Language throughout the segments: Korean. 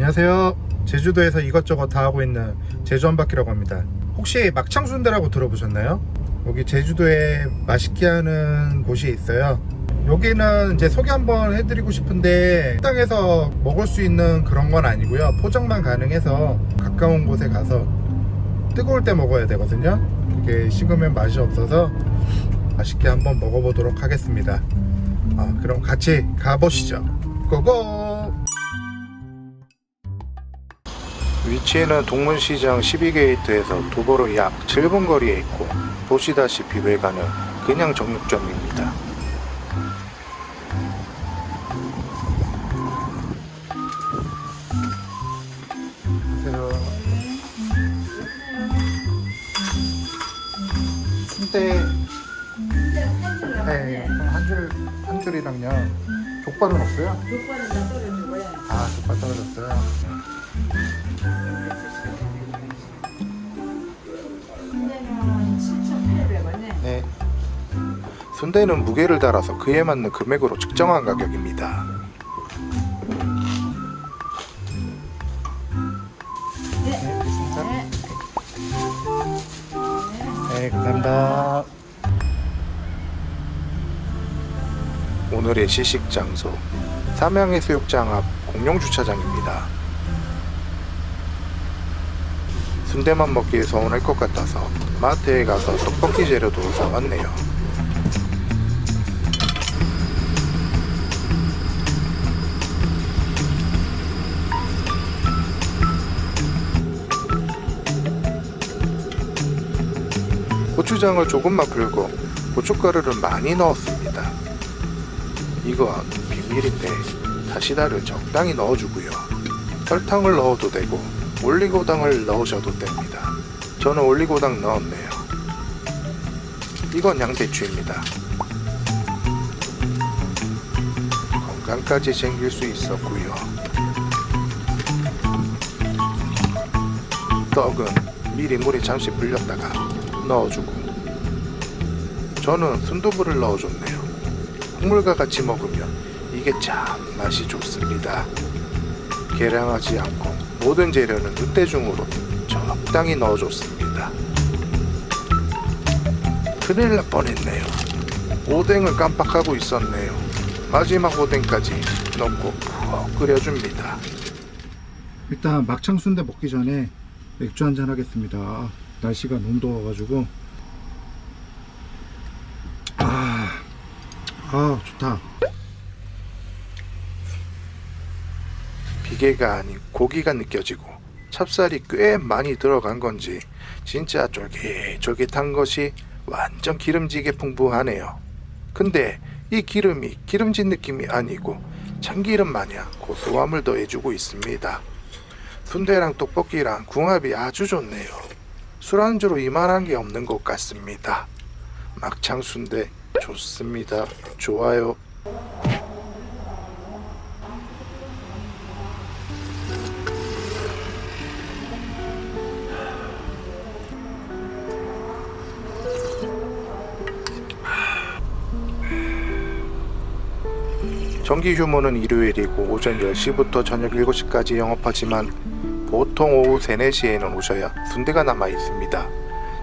안녕하세요. 제주도에서 이것저것 다 하고 있는 제주 한 바퀴라고 합니다. 혹시 막창 순대라고 들어보셨나요? 여기 제주도에 맛있게 하는 곳이 있어요. 여기는 이제 소개 한번 해드리고 싶은데 식당에서 먹을 수 있는 그런 건 아니고요. 포장만 가능해서 가까운 곳에 가서 뜨거울 때 먹어야 되거든요. 그게 식으면 맛이 없어서 맛있게 한번 먹어보도록 하겠습니다. 아, 그럼 같이 가보시죠. 고고! 위치는 동문시장 12게이트에서 도보로 약 7분 거리에 있고 보시다시피 외관은 그냥 정육점입니다. 순대 네, 한 줄, 한 줄이랑요. 족발은 없어요? 족발은 다 떨어지고요. 아, 족발 떨어졌어요. 순대는 무게를 달아서 그에 맞는 금액으로 측정한 가격입니다. 네. 감사합니다. 오늘의 시식 장소 삼양해수욕장 앞 공용 주차장입니다. 순대만 먹기에 서운할 것 같아서 마트에 가서 떡볶이 재료도 사왔네요. 고추장을 조금만 풀고 고춧가루를 많이 넣었습니다. 이거 비밀인데 다시다를 적당히 넣어주고요. 설탕을 넣어도 되고 올리고당을 넣으셔도 됩니다. 저는 올리고당 넣었네요. 이건 양배추입니다. 건강까지 챙길 수 있었고요. 떡은 미리 물에 잠시 불렸다가 넣어주고 저는 순두부를 넣어줬네요. 국물과 같이 먹으면 이게 참 맛이 좋습니다. 계량하지 않고 모든 재료는 눈대중으로 적당히 넣어줬습니다. 큰일 날 뻔했네요. 오뎅을 깜빡하고 있었네요. 마지막 오뎅까지 넣고 푹 끓여줍니다. 일단 막창 순대 먹기 전에 맥주 한잔 하겠습니다. 날씨가 너무 더워가지고 아 좋다. 비계가 아닌 고기가 느껴지고 찹쌀이 꽤 많이 들어간 건지 진짜 쫄깃쫄깃한 것이 완전 기름지게 풍부하네요. 근데 이 기름이 기름진 느낌이 아니고 참기름 마냥 고소함을 더해주고 있습니다. 순대랑 떡볶이랑 궁합이 아주 좋네요. 술안주로 이만한 게 없는 것 같습니다. 막창 순대 좋습니다. 좋아요. 정기 휴무는 일요일이고 오전 10시부터 저녁 7시까지 영업하지만 보통 오후 3, 4시에는 오셔야 순대가 남아 있습니다.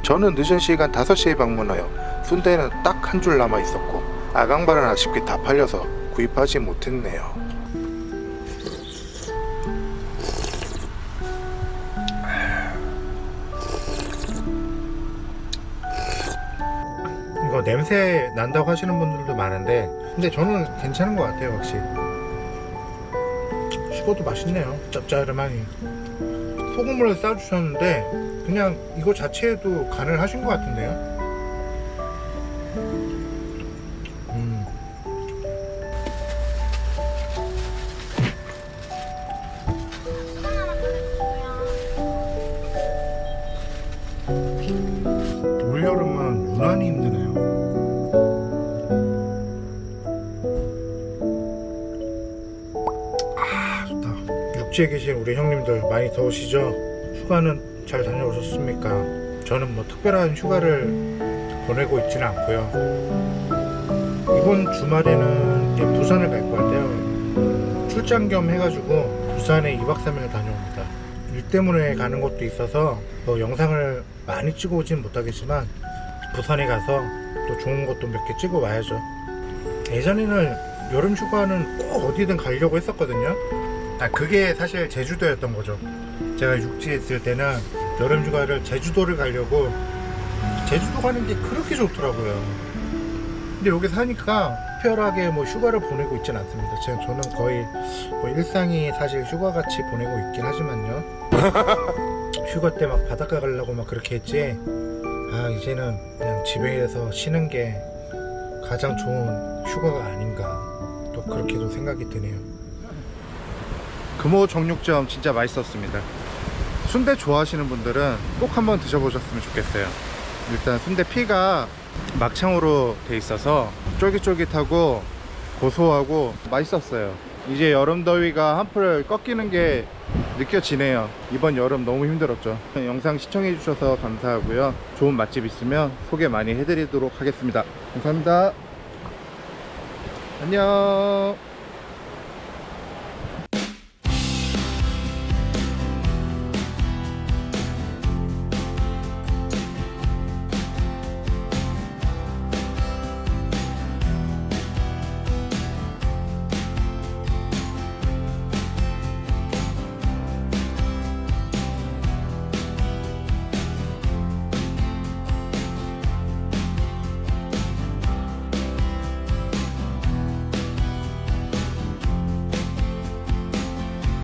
저는 늦은 시간 5시에 방문하여 순대는 딱 한 줄 남아 있었고 아강발은 아쉽게 다 팔려서 구입하지 못했네요. 이거 냄새 난다고 하시는 분들도 많은데 근데 저는 괜찮은 것 같아요 확실히. 식어도 맛있네요 짭짤하니. 소금을 싸주셨는데 그냥 이거 자체에도 간을 하신 것 같은데요 육지에 계신 우리 형님들 많이 더우시죠? 휴가는 잘 다녀오셨습니까? 저는 뭐 특별한 휴가를 보내고 있지는 않고요 이번 주말에는 이제 부산을 갈것 같아요 출장 겸 해가지고 부산에 2박 3일 다녀옵니다. 일 때문에 가는 곳도 있어서 뭐 영상을 많이 찍어 오진 못하겠지만 부산에 가서 또 좋은 것도 몇 개 찍어 와야죠. 예전에는 여름 휴가는 꼭 어디든 가려고 했었거든요. 아 그게 사실 제주도였던 거죠. 제가 육지에 있을 때는 여름 휴가를 제주도를 가려고 제주도 가는 게 그렇게 좋더라고요. 근데 여기 사니까 특별하게 뭐 휴가를 보내고 있진 않습니다. 제가 저는 거의 뭐 일상이 사실 휴가 같이 보내고 있긴 하지만요. 휴가 때 막 바닷가 가려고 막 그렇게 했지. 아 이제는 그냥 집에서 쉬는 게 가장 좋은 휴가가 아닌가 또 그렇게도 생각이 드네요. 금호 정육점 진짜 맛있었습니다. 순대 좋아하시는 분들은 꼭 한번 드셔보셨으면 좋겠어요. 일단 순대 피가 막창으로 돼 있어서 쫄깃쫄깃하고 고소하고 맛있었어요. 이제 여름 더위가 한풀 꺾이는 게 느껴지네요. 이번 여름 너무 힘들었죠. 영상 시청해 주셔서 감사하고요. 좋은 맛집 있으면 소개 많이 해드리도록 하겠습니다. 감사합니다. 안녕.